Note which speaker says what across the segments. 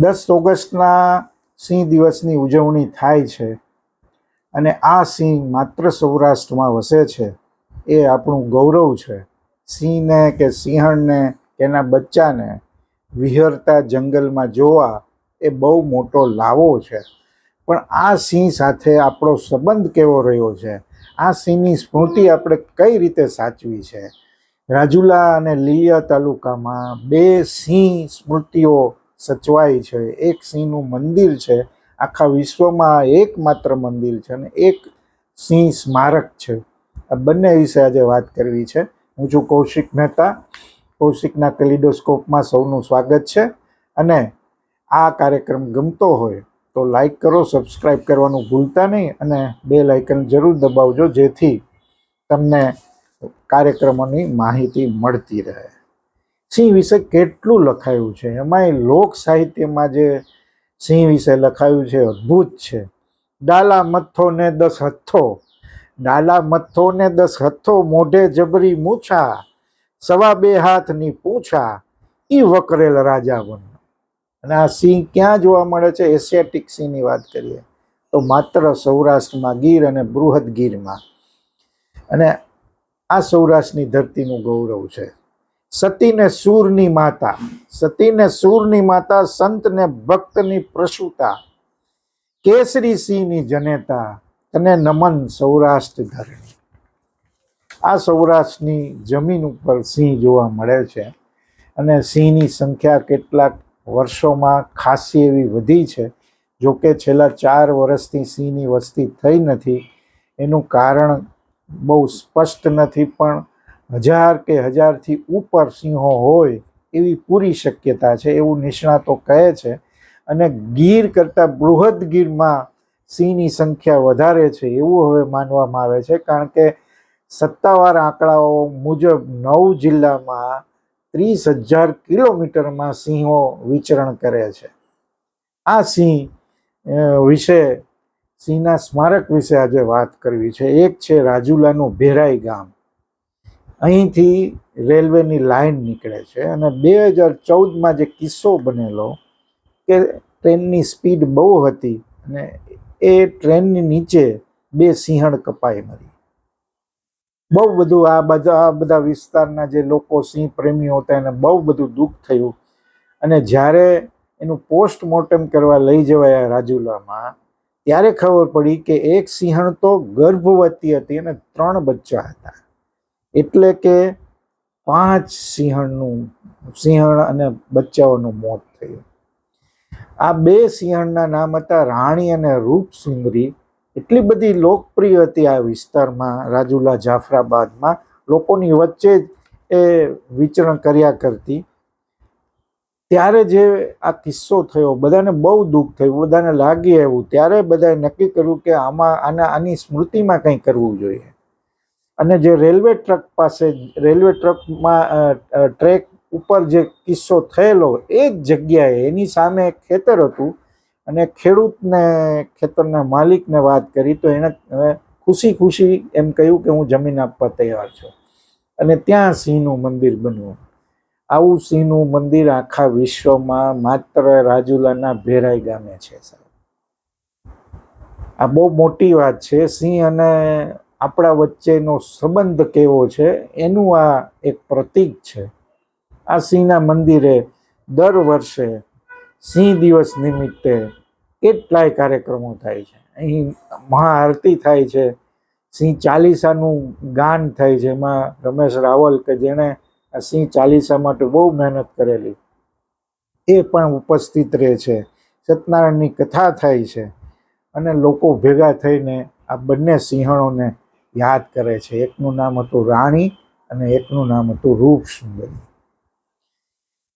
Speaker 1: દસ ઓગસ્ટના સિંહ દિવસની ઉજવણી થાય છે અને આ સિંહ માત્ર સૌરાષ્ટ્રમાં વસે છે, એ આપણું ગૌરવ છે. સિંહને કે સિંહણને કે એના બચ્ચાને વિહરતા જંગલમાં જોવા એ બહુ મોટો લાવો છે. પણ આ સિંહ સાથે આપણો સંબંધ કેવો રહ્યો છે? આ સિંહની સ્મૃતિ આપણે કઈ રીતે સાચવી છે? રાજુલા અને લીલિયા તાલુકામાં બે સિંહ સ્મૃતિઓ સચવાઈ છે. એક સિંહનું મંદિર છે. આખા વિશ્વમાં એકમાત્ર મંદિર છે અને એક સિંહ સ્મારક છે. આ બંને વિશે આજે વાત કરવી છે. હું છું કૌશિક મહેતા. કૌશિકના કેલિડોસ્કોપમાં સૌનું સ્વાગત છે. અને આ કાર્યક્રમ ગમતો હોય તો લાઈક કરો સબસ્ક્રાઈબ કરવાનું ભૂલતા નહીં અને બે લાઇકન જરૂર દબાવજો જેથી તમને કાર્યક્રમોની માહિતી મળતી રહે. સિંહ વિશે કેટલું લખાયું છે? એમાંય લોક સાહિત્યમાં જે સિંહ વિશે લખાયું છે અદ્ભુત છે. ડાલા મથ્થો ને દસ હથ્થો, ડાલા મથ્થો ને દસ હથ્થો, મોઢે જબરી મૂછા, સવા બે હાથની પૂછા એ વકરેલ રાજા બન. અને આ સિંહ ક્યાં જોવા મળે છે? એશિયાટિક સિંહની વાત કરીએ તો માત્ર સૌરાષ્ટ્રમાં ગીર અને બૃહદ ગીરમાં. અને આ સૌરાષ્ટ્રની ધરતીનું ગૌરવ છે. સતીને સૂરની માતા, સતીને સૂરની માતા, સંતને ભક્તની પ્રસૂતા, કેસરી સિંહની જનેતા અને નમન સૌરાષ્ટ્ર ધરણી. આ સૌરાષ્ટ્રની જમીન ઉપર સિંહ જોવા મળે છે અને સિંહની સંખ્યા કેટલાક વર્ષોમાં ખાસી એવી વધી છે. જોકે છેલ્લા ચાર વર્ષથી સિંહની વસ્તી થઈ નથી. એનું કારણ બહુ સ્પષ્ટ નથી પણ હજાર કે હજારથી ઉપર સિંહો હોય એવી પૂરી શક્યતા છે, એવું નિષ્ણાતો કહે છે. અને ગીર કરતાં બૃહદ ગીરમાં સિંહની સંખ્યા વધારે છે, એવું હવે માનવામાં આવે છે, કારણ કે સત્તાવાર આંકડાઓ મુજબ નવ જિલ્લામાં ત્રીસ હજાર કિલોમીટરમાં સિંહો વિચરણ કરે છે. આ સિંહ વિશે, સિંહના સ્મારક વિશે આજે વાત કરવી છે. એક છે રાજુલાનું ભેરાઈ ગામ. અહીંથી રેલવેની લાઈન નીકળે છે અને બે હજાર ચૌદમાં જે કિસ્સો બનેલો કે ટ્રેનની સ્પીડ બહુ હતી અને એ ટ્રેનની નીચે બે સિંહણ કપાઈ મરી. બહુ બધું આ બધા આ બધા વિસ્તારના જે લોકો, સિંહ પ્રેમીઓ હતા, એને બહુ બધું દુઃખ થયું. અને જ્યારે એનું પોસ્ટમોર્ટમ કરવા લઈ જવાયા રાજુલામાં, ત્યારે ખબર પડી કે એક સિંહણ તો ગર્ભવતી હતી અને ત્રણ બચ્ચા હતા. એટલે કે પાંચ સિંહણનું, સિંહણ અને બચ્ચાઓનું મોત થયું. આ બે સિંહણના નામ હતા રાણી અને રૂપસુંદરી. એટલી બધી લોકપ્રિય હતી આ વિસ્તારમાં, રાજુલા જાફરાબાદમાં. લોકોની વચ્ચે જ એ વિચરણ કર્યા કરતી. ત્યારે જે આ કિસ્સો થયો, બધાને બહુ દુઃખ થયું, બધાને લાગી આવ્યું. ત્યારે બધાએ નક્કી કર્યું કે આમાં, આના, આની સ્મૃતિમાં કંઈ કરવું જોઈએ. અને જે રેલવે ટ્રક પાસે, રેલવે ટ્રકમાં ટ્રેક ઉપર જે કિસ્સો થયેલો, એ જ જગ્યાએ એની સામે એક ખેતર હતું. અને ખેડૂતને, ખેતરના માલિકને વાત કરી, તો એણે ખુશી ખુશી એમ કહ્યું કે હું જમીન આપવા તૈયાર છું. અને ત્યાં સિંહનું મંદિર બન્યું. આવું સિંહનું મંદિર આખા વિશ્વમાં માત્ર રાજુલાના ભેરાઈ ગામે છે, સાહેબ. આ બહુ મોટી વાત છે. સિંહ અને આપણા વચ્ચેનો સંબંધ કેવો છે, એનું આ એક પ્રતીક છે. આ સિંહના મંદિરે દર વર્ષે સિંહ દિવસ નિમિત્તે કેટલાય કાર્યક્રમો થાય છે. અહીં મહાઆરતી થાય છે, સિંહ ચાલીસાનું ગાન થાય છે. એમાં રમેશ રાવલ કે જેણે આ સિંહ ચાલીસા માટે બહુ મહેનત કરેલી, એ પણ ઉપસ્થિત રહે છે. સત્યનારાયણની કથા થાય છે અને લોકો ભેગા થઈને આ બંને સિંહણોને યાદ કરે છે. એકનું નામ હતું રાણી અને એકનું નામ હતું રૂપ સુંદરી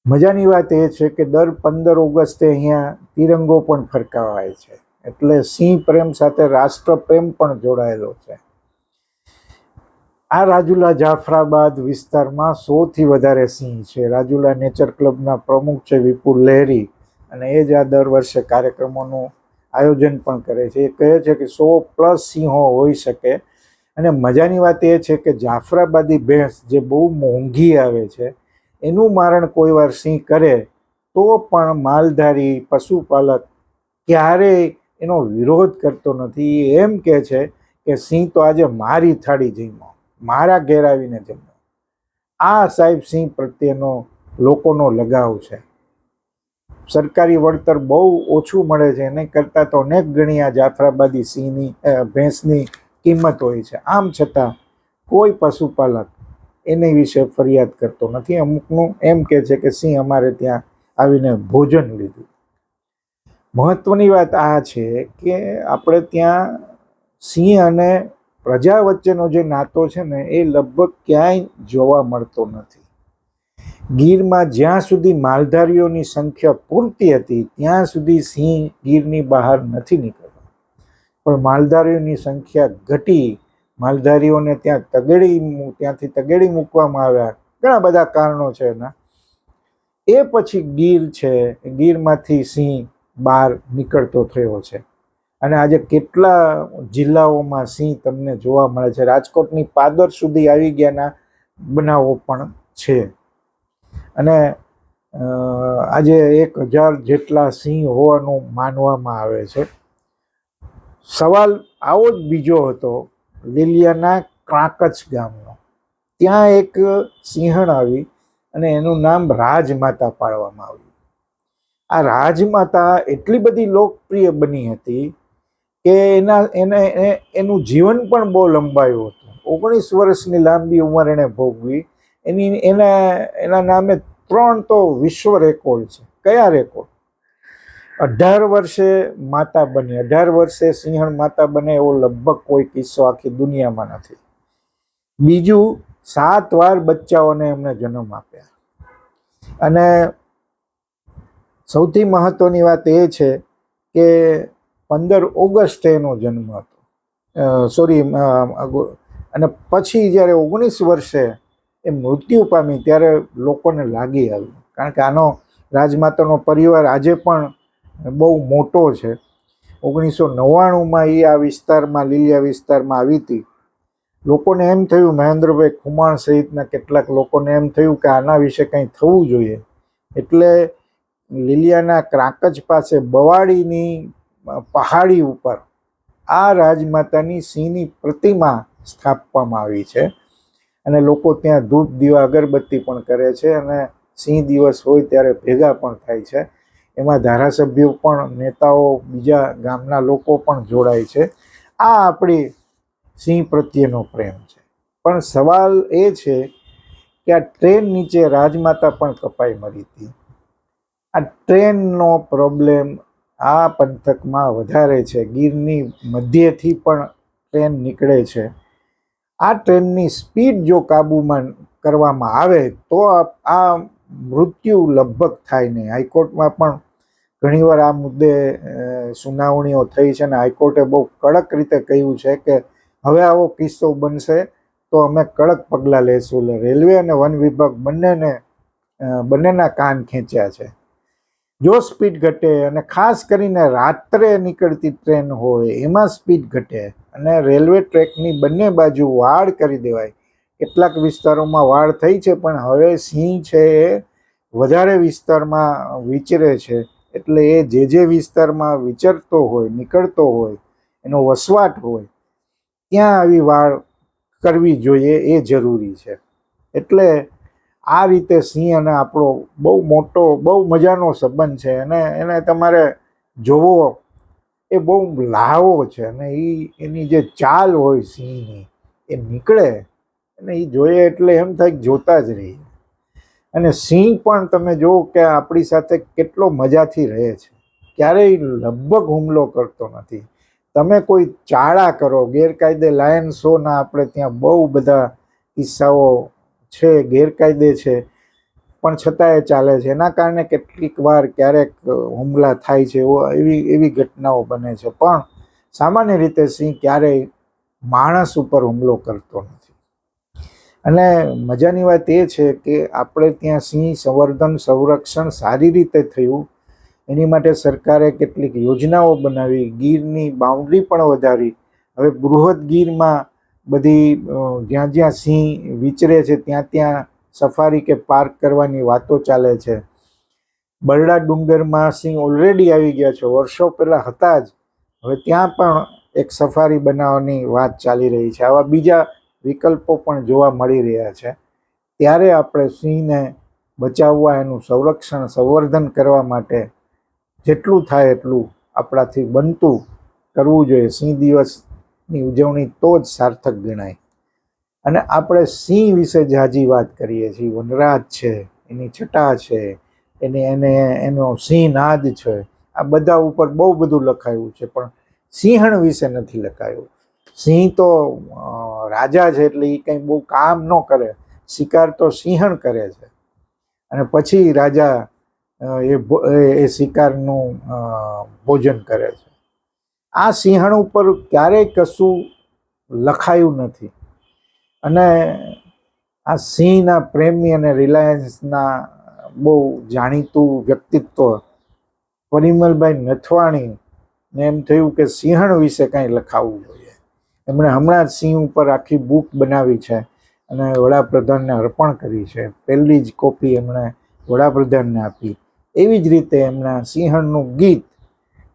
Speaker 1: મજાની વાત એ છે કે દર પંદર ઓગસ્ટે અહીંયા તિરંગો પણ ફરકાવાય છે. એટલે સિંહ પ્રેમ સાથે રાષ્ટ્ર પ્રેમ પણ જોડાયેલો છે. આ રાજુલા જાફરાબાદ વિસ્તારમાં સૌથી વધારે સિંહ છે. રાજુલા નેચર ક્લબના પ્રમુખ છે વિપુલ લહેરી અને એ જ આ દર વર્ષે કાર્યક્રમોનું આયોજન પણ કરે છે. એ કહે છે કે સો પ્લસ સિંહો હોઈ શકે અને મજાની વાત એ છે કે જાફરાબાદી ભેંસ જે બહુ મોંઘી આવે છે, એનું મારણ કોઈ વાર સિંહ કરે, તો પણ માલધારી, પશુપાલક ક્યારેય એનો વિરોધ કરતો નથી. એમ કહે છે કે સિંહ તો આજે મારી થાળી જમ્યો મારા ઘેર આવીને જમ્યો આ સાહેબ સિંહ પ્રત્યેનો લોકોનો લગાવ છે. સરકારી વળતર બહુ ઓછું મળે છે, એને કરતાં તો અનેક ગણી આ જાફરાબાદી સિંહની ભેંસની કિંમત હોય છે. આમ છતાં કોઈ પશુપાલક એની વિશે ફરિયાદ કરતો નથી. અમુકનું એમ કહે છે કે સિંહ અમારે ત્યાં આવીને ભોજન લીધું. મહત્વની વાત આ છે કે આપણે ત્યાં સિંહ અને પ્રજા વચ્ચેનો જે નાતો છે ને, એ લગભગ ક્યાંય જોવા મળતો નથી. ગીરમાં જ્યાં સુધી માલધારીઓની સંખ્યા પૂરતી હતી, ત્યાં સુધી સિંહ ગીરની બહાર નથી નીકળતો પણ માલધારીઓની સંખ્યા ઘટી. માલધારીઓને ત્યાં તગેડી ત્યાંથી તગેડી મૂકવામાં આવ્યા. ઘણા બધા કારણો છે એના. એ પછી ગીર છે. ગીરમાંથી સિંહ બહાર નીકળતો થયો છે. અને આજે કેટલા જિલ્લાઓમાં સિંહ તમને જોવા મળે છે? રાજકોટની પાદર સુધી આવી ગયાના બનાવો પણ છે. અને આજે એક હજાર જેટલા સિંહ હોવાનું માનવામાં આવે છે. સવાલ આવો જ બીજો હતો લીલિયાના ક્રાંકચ ગામનો. ત્યાં એક સિંહણ આવી અને એનું નામ રાજમાતા પાડવામાં આવ્યું. આ રાજમાતા એટલી બધી લોકપ્રિય બની હતી કે એના, એને એનું જીવન પણ બહુ લંબાયું હતું. ઓગણીસ વર્ષની લાંબી ઉંમર એણે ભોગવી. એની, એના એના નામે ત્રણ તો વિશ્વ રેકોર્ડ છે. કયા રેકોર્ડ? અઢાર વર્ષે માતા બની. અઢાર વર્ષે સિંહણ માતા બને એવો લગભગ કોઈ કિસ્સો આખી દુનિયામાં નથી. બીજું, સાત વાર બચ્ચાઓને એમને જન્મ આપ્યા. અને સૌથી મહત્વની વાત એ છે કે પંદર ઓગસ્ટે એનો જન્મ હતો. સોરી અને પછી જ્યારે ઓગણીસ વર્ષે એ મૃત્યુ પામી ત્યારે લોકોને લાગી આવ્યું. કારણ કે આનો રાજમાતાનો પરિવાર આજે પણ બહુ મોટો છે. ઓગણીસો નવ્વાણુંમાં એ આ વિસ્તારમાં, લીલિયા વિસ્તારમાં આવી હતી. લોકોને એમ થયું, મહેન્દ્રભાઈ ખુમાણ સહિતના કેટલાક લોકોને એમ થયું કે આના વિશે કંઈ થવું જોઈએ. એટલે લીલિયાના ક્રાંકજ પાસે બવાડીની પહાડી ઉપર આ રાજમાતાની સિંહની પ્રતિમા સ્થાપવામાં આવી છે. અને લોકો ત્યાં ધૂપ દીવા અગરબત્તી પણ કરે છે અને સિંહ દિવસ હોય ત્યારે ભેગા પણ થાય છે. એમાં ધારાસભ્યો પણ, નેતાઓ, બીજા ગામના લોકો પણ જોડાય છે. આ આપણી સિંહ પ્રત્યેનો પ્રેમ છે. પણ સવાલ એ છે કે આ ટ્રેન નીચે રાજમાતા પણ કપાઈ મરી હતી. આ ટ્રેનનો પ્રોબ્લેમ આ પંથકમાં વધારે છે. ગીરની મધ્યથી પણ ટ્રેન નીકળે છે. આ ટ્રેનની સ્પીડ જો કાબૂમાં કરવામાં આવે, તો આ- મૃત્યુ લગભગ થાય નહીં. હાઈકોર્ટમાં પણ ઘણીવાર આ મુદ્દે સુનાવણીઓ થઈ છે અને હાઈકોર્ટે બહુ કડક રીતે કહ્યું છે કે હવે આવો કિસ્સો બનશે તો અમે કડક પગલાં લેશું. રેલવે અને વન વિભાગ બંનેને બંનેના કાન ખેંચ્યા છે. જો સ્પીડ ઘટે અને ખાસ કરીને રાત્રે નીકળતી ટ્રેન હોય, એમાં સ્પીડ ઘટે અને રેલવે ટ્રેકની બંને બાજુ વાડ કરી દેવાય કેટલાક વિસ્તારોમાં વાડ થઈ છે, પણ હવે સિંહ છે એ વધારે વિસ્તારમાં વિચરે છે. એટલે એ જે જે વિસ્તારમાં વિચરતો હોય, નીકળતો હોય, એનો વસવાટ હોય, ત્યાં આવી વાડ કરવી જોઈએ એ જરૂરી છે. એટલે આ રીતે સિંહ અને આપણો બહુ મોટો, બહુ મજાનો સંબંધ છે. અને એને તમારે જોવો, એ બહુ લાવો છે. અને એ એની જે ચાલ હોય સિંહની, એ નીકળે. અને એ જોઈએ એટલે એમ થાય જોતા જ રહીએ. અને સિંહ પણ તમે જુઓ કે આપણી સાથે કેટલો મજાથી રહે છે. ક્યારેય લગભગ હુમલો કરતો નથી. તમે કોઈ ચાળા કરો, ગેરકાયદે લાયન શોના આપણે ત્યાં બહુ બધા કિસ્સાઓ છે, ગેરકાયદે છે, પણ છતાં એ ચાલે છે. એના કારણે કેટલીક વાર ક્યારેક હુમલા થાય છે, એવો એવી એવી ઘટનાઓ બને છે. પણ સામાન્ય રીતે સિંહ ક્યારેય માણસ ઉપર હુમલો કરતો નથી. અને મજાની વાત એ છે કે આપણે ત્યાં સિંહ સંવર્ધન સંરક્ષણ સારી રીતે થયું. એની માટે સરકારે કેટલીક યોજનાઓ બનાવી, ગીરની બાઉન્ડ્રી પણ વધારી. હવે બૃહદ ગીરમાં બધી જ્યાં જ્યાં સિંહ વિચરે છે, ત્યાં ત્યાં સફારી કે પાર્ક કરવાની વાતો ચાલે છે. બરડા ડુંગરમાં સિંહ ઓલરેડી આવી ગયા છે, વર્ષો પહેલાં હતા જ. હવે ત્યાં પણ એક સફારી બનાવવાની વાત ચાલી રહી છે. આવા બીજા વિકલ્પો પણ જોવા મળી રહ્યા છે. ત્યારે આપણે સિંહને બચાવવા, એનું સંરક્ષણ, સંવર્ધન કરવા માટે જેટલું થાય એટલું આપણાથી બનતું કરવું જોઈએ. સિંહ દિવસની ઉજવણી તો જ સાર્થક ગણાય. અને આપણે સિંહ વિશે જાજી વાત કરીએ છીએ, વનરાજ છે, એની છટા છે, એની, એને, એનો સિંહ નાદ છે, આ બધા ઉપર બહુ બધું લખાયું છે, પણ સિંહણ વિશે નથી લખાયું. સિંહ તો રાજા છે એટલે એ કંઈ બહુ કામ ન કરે. શિકાર તો સિંહણ કરે છે. અને પછી રાજા એ એ- શિકારનું ભોજન કરે છે. આ સિંહણ ઉપર ક્યારેય કશું લખાયું નથી. અને આ સિંહના પ્રેમી અને રિલાયન્સના બહુ જાણીતું વ્યક્તિત્વ પરિમલભાઈ નથવાણી ને એમ થયું કે સિંહણ વિશે કાંઈ લખાવવું જોઈએ. એમણે હમણાં જ સિંહ ઉપર આખી બુક બનાવી છે અને વડાપ્રધાનને અર્પણ કરી છે. પહેલી જ કોપી એમણે વડાપ્રધાનને આપી. એવી જ રીતે એમના સિંહણનું ગીત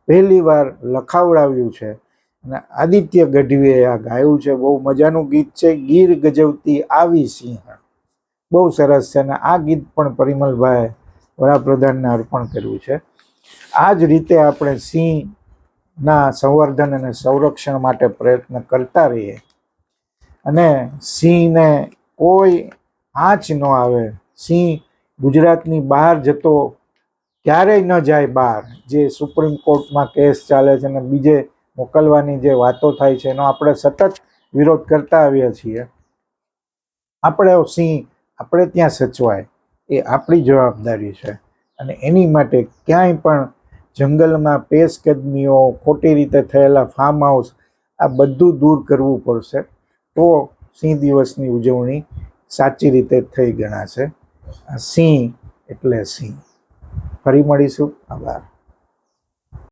Speaker 1: પહેલી વાર લખાવડાવ્યું છે અને આદિત્ય ગઢવીએ આ ગાયું છે. બહુ મજાનું ગીત છે. ગીર ગજવતી આવી સિંહણ. બહુ સરસ છે અને આ ગીત પણ પરિમલભાઈ વડાપ્રધાનને અર્પણ કર્યું છે. આ જ રીતે આપણે સિંહના સંવર્ધન અને સંરક્ષણ માટે પ્રયત્ન કરતા રહીએ. અને સિંહને કોઈ આંચ ન આવે. સિંહ ગુજરાતની બહાર જતો ક્યારેય ન જાય બહાર. જે સુપ્રીમ કોર્ટમાં કેસ ચાલે છે અને બીજે મોકલવાની જે વાતો થાય છે એનો આપણે સતત વિરોધ કરતા આવ્યા છીએ. આપણે સિંહ, આપણે ત્યાં સચવાય. એ આપણી જવાબદારી છે. અને એની માટે ક્યાંય પણ જંગલમાં પેશકદમીઓ, ખોટી રીતે થયેલા ફાર્મ હાઉસ આ બધું દૂર કરવું પડશે તો સિંહ દિવસની ઉજવણી સાચી રીતે થઈ ગણાશે. આ સિંહ એટલે સિંહ. ફરી મળીશું. આભાર.